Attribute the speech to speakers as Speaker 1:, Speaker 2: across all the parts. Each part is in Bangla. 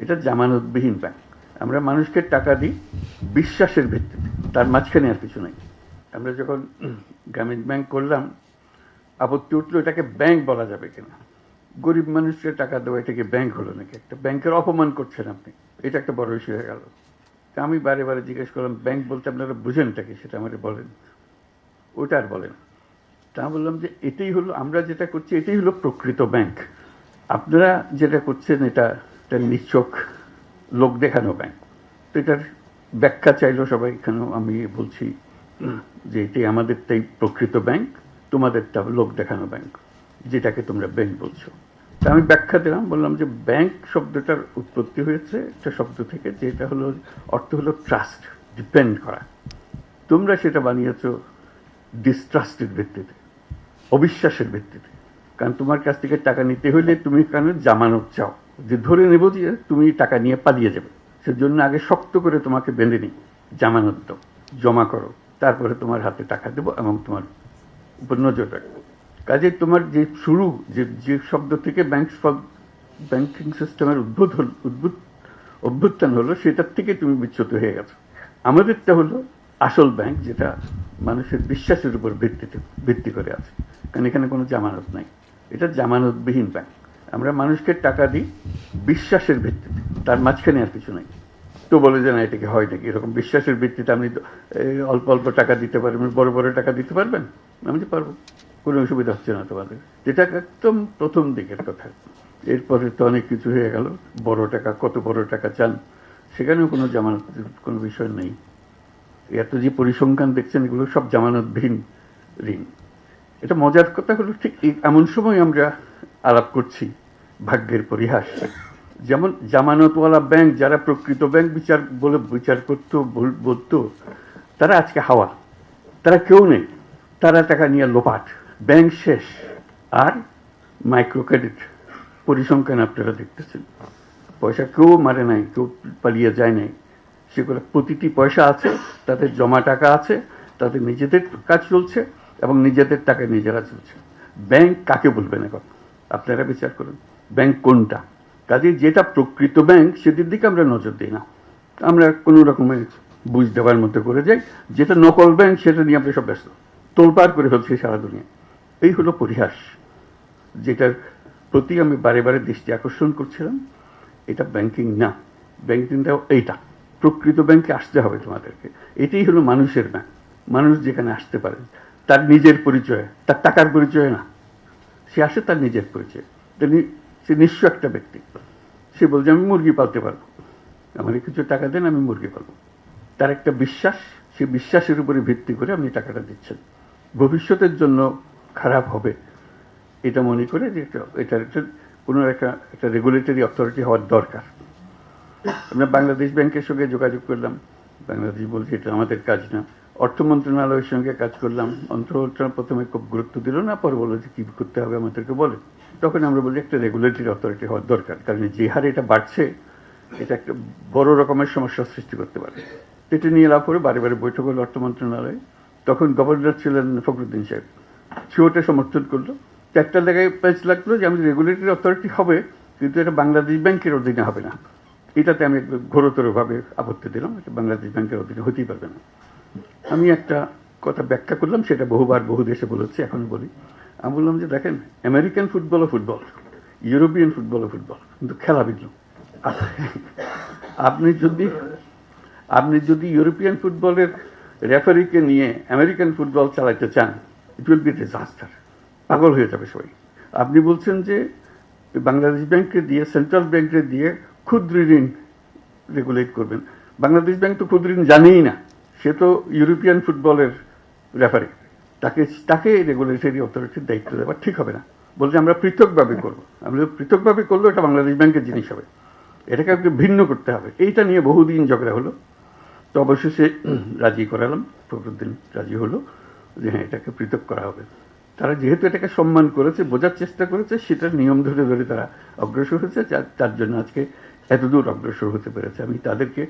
Speaker 1: এটা জামানতবিহীন ব্যাংক আমরা মানুষকে টাকা দিই বিশ্বাসের ভিত্তিতে। তার মাঝখানে আর কিছু নাই। আমরা যখন গ্রামীণ ব্যাংক করলাম, আপত্তি উঠল, এটাকে ব্যাংক বলা যাবে কিনা? গরিব মানুষকে টাকা দেওয়া এটাকে ব্যাংক হলো নাকি? একটা ব্যাংকের অপমান করছেন আপনি। এটা একটা বড় ইস্যু হয়ে গেল। তা আমি বারে বারে জিজ্ঞেস করলাম ব্যাংক বলতে আপনারা বুঝেনটা কি? সেটা আমাকে বলেন। ওটা আর বলেন। তা বললাম যে, এটাই হলো, আমরা যেটা করছি, এটাই হলো প্রকৃত ব্যাংক আপনারা যেটা করছেন, এটা একটা নিচ্ছক লোক দেখানো ব্যাংক তো এটার ব্যাখ্যা চাইলো সবাই এখানেও আমি বলছি যে এটাই আমাদেরটাই প্রকৃত ব্যাংক তোমাদেরটা লোক দেখানো ব্যাংক যেটাকে তোমরা ব্যাংক বলছো। তা আমি ব্যাখ্যা দিলাম, বললাম যে ব্যাংক শব্দটার উৎপত্তি হয়েছে, একটা শব্দ থেকে, যেটা হলো, অর্থ হলো ট্রাস্ট ডিপেন্ড করা। তোমরা সেটা বানিয়েছো ডিস্ট্রাস্টের ভিত্তিতে অবিশ্বাসের ভিত্তিতে কারণ তোমার কাছ থেকে টাকা নিতে হলে তুমি কেন জামানত চাও? যে ধরে নেব যে তুমি টাকা নিয়ে পালিয়ে যাবে। সেজন্য আগে শক্ত করে তোমাকে বেঁধে নিই। জামানত দাও, জমা করো, তারপরে তোমার হাতে টাকা দেবো এবং তোমার উপর নজর রাখব। কাজে তোমার যে শুরু, যে যে শব্দ থেকে ব্যাংক ব্যাংকিং সিস্টেমের উদ্ভূত হল উদ্ভূত, অভ্যুত্থান হলো, সেটার থেকে তুমি বিচ্যুত হয়ে গেছো। আমাদেরটা হলো আসল ব্যাংক, যেটা মানুষের বিশ্বাসের উপর ভিত্তিতে ভিত্তি করে আছে। কারণ এখানে কোনো জামানত নাই। এটা জামানতবিহীন ব্যাংক আমরা মানুষকে টাকা দিই বিশ্বাসের ভিত্তিতে। তার মাঝখানে আর কিছু নাই। তো বলে যে, না, এটাকে হয় নাকি? এরকম বিশ্বাসের ভিত্তিতে আপনি অল্প অল্প টাকা দিতে পারবেন, বড় বড় টাকা দিতে পারবেন? আমি যে পারব। কোনো অসুবিধা হচ্ছে না তোমাদের যেটা একদম প্রথম দিকের কথা। এরপরে তো অনেক কিছু হয়ে গেল। বড় টাকা, কত বড় টাকা চান? সেখানেও কোনো জামানত, কোনো বিষয় নেই। এত যে পরিসংখ্যান দেখছেন, এগুলো সব জামানতবিহীন ঋণ। এটা মজার কথা হলো ঠিক এমন সময় আমরা আলাপ করছি, ভাগ্যের পরিহাস। যেমন জামানতওয়ালা ব্যাংক, যারা প্রকৃত ব্যাংক বিচার বলে বিচার করতো বল- বলতো, তারা আজকে হাওয়া। তারা কেউ নেই। তারা টাকা নিয়ে লোপাট। ব্যাংক শেষ। আর মাইক্রো ক্রেডিট পরিসংখ্যান আপনারা দেখতেছেন। পয়সা কেউ মারে নাই, কেউ পালিয়ে যায় নাই। সেগুলো প্রতিটি পয়সা আছে, তাদের জমা টাকা আছে, তাদের নিজেদের কাজ চলছে। এবং নিজেদের টাকা নিজেরা চলছে ব্যাংক কাকে বলবেন এখন? আপনারা বিচার করুন। ব্যাংক কোনটা? কাজে যেটা প্রকৃত ব্যাংক সেটির দিকে আমরা নজর দিই না। আমরা কোনো রকমের বুঝ দেওয়ার মতো করে যাই। যেটা নকল ব্যাংক, সেটা নিয়ে আমরা সব ব্যস্ত। তোলপাড় করে ফেলছি সারা দুনিয়া। এই হলো পরিহাস। যেটার প্রতি আমি বারে বারে দৃষ্টি আকর্ষণ করছিলাম, এটা ব্যাংকিং না। ব্যাংকিংটাও এইটা। প্রকৃত ব্যাংকে আসতে হবে তোমাদেরকে। এটাই হলো মানুষের ব্যাংক। মানুষ যেখানে আসতে পারে। তার নিজের পরিচয়, তার টাকার পরিচয় না। সে আসে তার নিজের পরিচয়। সে নিঃস্ব একটা ব্যক্তি। সে বলছে, আমি মুরগি পালতে পারব। আমার কিছু টাকা দেন, আমি মুরগি পালবো। তার একটা বিশ্বাস, সে বিশ্বাসের উপরে ভিত্তি করে আপনি টাকাটা দিচ্ছেন। ভবিষ্যতের জন্য খারাপ হবে। এটা মনে করে যে এটা- এটার একটা, কোনো একটা একটা রেগুলেটরি অথরিটি হওয়ার দরকার। আমরা বাংলাদেশ ব্যাংকের সঙ্গে যোগাযোগ করলাম। বাংলাদেশ বলছে, এটা আমাদের কাজ না। অর্থ মন্ত্রণালয়ের সঙ্গে কাজ করলাম। অর্থ প্রথমে খুব গুরুত্ব দিল না, পরে বলল যে কী করতে হবে আমাদেরকে বলে। তখন আমরা বলি একটা রেগুলেটরি অথরিটি হওয়ার দরকার, কারণ যে হারে এটা বাড়ছে, এটা একটা বড় রকমের সমস্যার সৃষ্টি করতে পারে। এটা নিয়ে লাভ করে বারে বারে বৈঠক হলো অর্থ মন্ত্রণালয়ে তখন গভর্নর ছিলেন ফখরুদ্দিন সাহেব। সে ওটা সমর্থন করল। একটা জায়গায় প্যাচ লাগল যে আমি রেগুলেটরি অথরিটি হবে, কিন্তু এটা বাংলাদেশ ব্যাংকের অধীনে হবে না। এটাতে আমি ঘোরতরভাবে আপত্তি দিলাম এটা বাংলাদেশ ব্যাংকের অধীনে হতেই পারবে না। আমি একটা কথা ব্যাখ্যা করলাম, সেটা বহুবার বহু দেশে বলেছি এখন বলি। আমি বললাম যে, দেখেন আমেরিকান ফুটবল ও ফুটবল ইউরোপিয়ান ফুটবল ও ফুটবল কিন্তু খেলা ভিন্ন। আপনি যদি আপনি যদি ইউরোপিয়ান ফুটবলের রেফারিকে নিয়ে আমেরিকান ফুটবল চালাতে চান ইট উইল বি ডিজাস্টার পাগল হয়ে যাবে সবাই। আপনি বলছেন যে, বাংলাদেশ ব্যাংকে দিয়ে সেন্ট্রাল ব্যাংকে দিয়ে ক্ষুদ্র ঋণ রেগুলেট করবেন। বাংলাদেশ ব্যাংক তো ক্ষুদ্র ঋণ জানেই না। সে তো ইউরোপিয়ান ফুটবলের রেফারি তাকে তাকে রেগুলেটরি অথরিটির দায়িত্ব দেওয়া ঠিক হবে না। বলছে, আমরা পৃথকভাবে করব। আমরা পৃথকভাবে করলে এটা বাংলাদেশ ব্যাংকের জিনিস হবে। এটাকে আমাকে ভিন্ন করতে হবে। এইটা নিয়ে বহুদিন ঝগড়া হলো। তো অবশেষে রাজি করালাম ফখরুদ্দিন রাজি হলো যে হ্যাঁ এটাকে পৃথক করা হবে। তারা যেহেতু এটাকে সম্মান করেছে, বোঝার চেষ্টা করেছে, সেটার নিয়ম ধরে ধরে তারা অগ্রসর হয়েছে। তার জন্য আজকে এতদূর অগ্রসর হতে পেরেছে। আমি তাদেরকে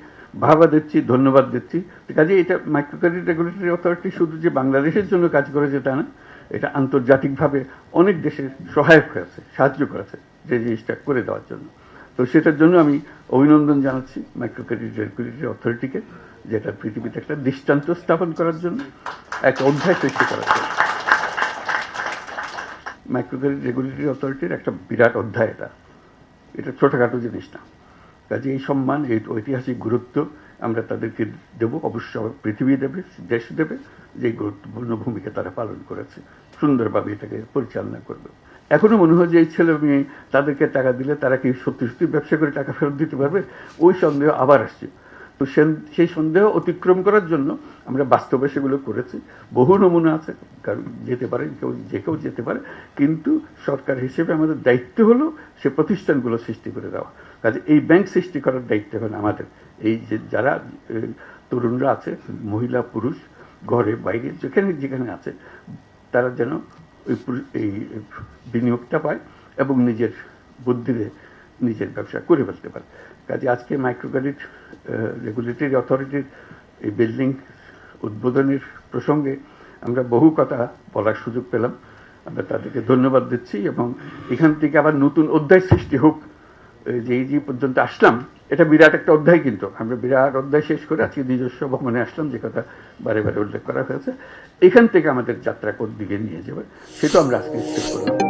Speaker 1: ভাবা দিচ্ছি, ধন্যবাদ দিচ্ছি। কাজে এটা মাইক্রো ক্রেডিট রেগুলেটরি অথরিটি শুধু যে বাংলাদেশের জন্য কাজ করেছে তা না, এটা আন্তর্জাতিকভাবে অনেক দেশের সহায়ক হয়েছে, সাহায্য করেছে যে জিনিসটা করে দেওয়ার জন্য। তো সেটার জন্য আমি অভিনন্দন জানাচ্ছি মাইক্রো ক্রেডিট রেগুলেটরি অথরিটিকে যেটা পৃথিবীতে একটা দৃষ্টান্ত স্থাপন করার জন্য একটা অধ্যায় সৃষ্টি করার জন্য। মাইক্রো ক্রেডিট রেগুলেটরি অথরিটির একটা বিরাট অধ্যায় এটা। এটা ছোটোখাটো জিনিস না। কাজে এই সম্মান, এই ঐতিহাসিক গুরুত্ব আমরা তাদেরকে দেব, অবশ্য পৃথিবী দেবে, দেশ দেবে, যে গুরুত্বপূর্ণ ভূমিকা তারা পালন করেছে। সুন্দরভাবে এটাকে পরিচালনা করবে। এখনও মনে হয় যে এই ছেলে মেয়ে তাদেরকে টাকা দিলে তারা কি সত্যি সত্যি ব্যবসা করে টাকা ফেরত দিতে পারবে? ওই সন্দেহ আবার আসছে। তো সেই সন্দেহ অতিক্রম করার জন্য আমরা বাস্তবে সেগুলো করেছি। বহু নমুনা আছে, কারণ যেতে পারে, কেউ, যে কেউ যেতে পারে। কিন্তু সরকার হিসেবে আমাদের দায়িত্ব হলো সে প্রতিষ্ঠানগুলো সৃষ্টি করে দেওয়া। কাজে এই ব্যাংক সৃষ্টি করার দায়িত্ব এখন আমাদের। এই যে যারা তরুণরা আছে, মহিলা, পুরুষ, ঘরে, বাইরে, যেখানে যেখানে আছে, তারা যেন ওই এই বিনিয়োগটা পায় এবং নিজের বুদ্ধিতে নিজের ব্যবসা করে ফেলতে পারে। কাজে আজকে মাইক্রো ক্রেডিট রেগুলেটরি অথরিটির এই বিল্ডিং উদ্বোধনের প্রসঙ্গে আমরা বহু কথা বলার সুযোগ পেলাম। আমরা তাদেরকে ধন্যবাদ দিচ্ছি এবং এখান থেকে আবার নতুন অধ্যায় সৃষ্টি হোক। এই যে এই যে পর্যন্ত আসলাম, এটা বিরাট একটা অধ্যায় কিন্তু। আমরা বিরাট অধ্যায় শেষ করে আজকে নিজস্ব ভবনে আসলাম, যে কথা বারে বারে উল্লেখ করা হয়েছে। এখান থেকে আমাদের যাত্রা কোন দিকে নিয়ে যাবে, সেটা আমরা আজকে শেষ করলাম।